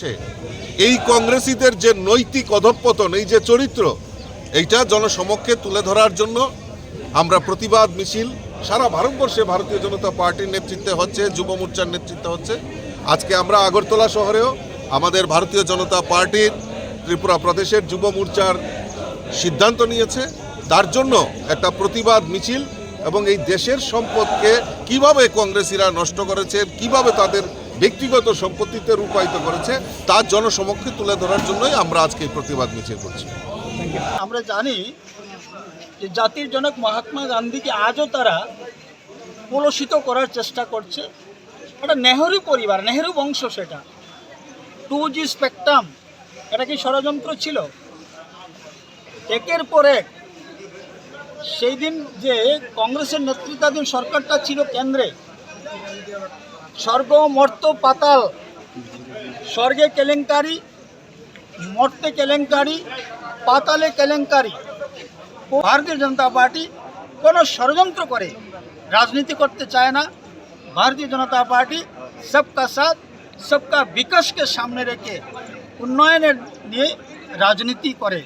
হচ্ছে, এই কংগ্রেসীদের যে নৈতিক অধঃপতন, এই যে চরিত্র, এইটা জনসমক্ষে তুলে ধরার জন্য আমরা প্রতিবাদ মিছিল, সারা ভারতবর্ষে ভারতীয় জনতা পার্টির নেতৃত্বে হচ্ছে, যুব মোর্চার নেতৃত্বে হচ্ছে। আজকে আমরা আগরতলা শহরেও আমাদের ভারতীয় জনতা পার্টির ত্রিপুরা প্রদেশের যুব মোর্চার সিদ্ধান্ত নিয়েছে। তার জন্য একটা প্রতিবাদ মিছিল এবং এই দেশের সম্পদকে কীভাবে কংগ্রেসীরা নষ্ট করেছে কীভাবে তাদের ব্যক্তিগত সম্পত্তিতে রূপায়িত করেছে, তার জনসমক্ষে তুলে ধরার জন্যই আমরা আজকে এই প্রতিবাদ মিছিল করছি। আমরা জানি যে জাতির জনক মহাত্মা গান্ধীকে আজও তারা কলুষিত করার চেষ্টা করছে। একটা নেহেরু পরিবার, নেহেরু বংশ সেটা। টু জি স্পেকট্রাম এটা কি ষড়যন্ত্র ছিল? একের পর এক, সেই দিন যে কংগ্রেসের নেতৃত্বাধীন সরকারটা ছিল কেন্দ্রে স্বর্গ মর্ত পাতাল। স্বর্গে কেলেঙ্কারি, মর্তে কেলেঙ্কারি, পাতালে কেলেঙ্কারি। ভারতীয় জনতা পার্টি কোনো ষড়যন্ত্র করে, রাজনীতি করতে চায় না। ভারতীয় জনতা পার্টি সবকা সাথ, সবকা বিকাশকে সামনে রেখে উন্নয়নের নিয়ে রাজনীতি করে।